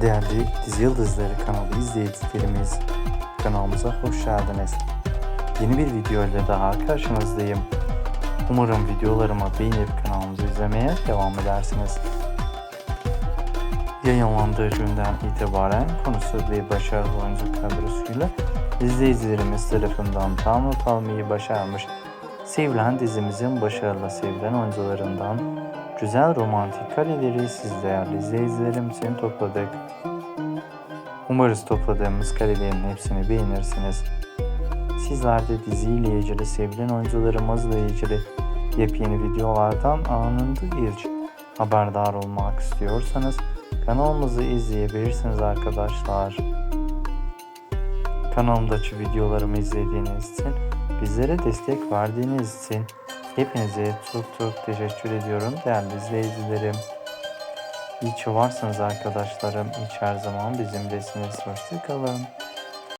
Değerli Dizi Yıldızları kanalı izleyicilerimiz, kanalımıza hoş geldiniz. Yeni bir video ile daha karşınızdayım. Umarım videolarımı beğenip kanalımızı izlemeye devam edersiniz. Yayınlandığı günden itibaren konusu ve başarılı oyuncu kadrosuyla izleyicilerimiz tarafından tam not almayı başarmış. Sevilen dizimizin başarılı sevilen oyuncularından güzel romantik kareleri siz değerli izleyicilerim için topladık. Umarız topladığımız karelerin hepsini beğenirsiniz. Sizler de diziyle ilgili sevilen oyuncularımızla ilgili yepyeni videolardan anında ilk haberdar olmak istiyorsanız kanalımızı izleyebilirsiniz arkadaşlar. Kanalımdaki videolarımı izlediğiniz için, bizlere destek verdiğiniz için hepinize çok çok teşekkür ediyorum değerli izleyicilerim. İyi ki varsınız arkadaşlarım. Ki her zaman bizimlesiniz. Hoşçakalın.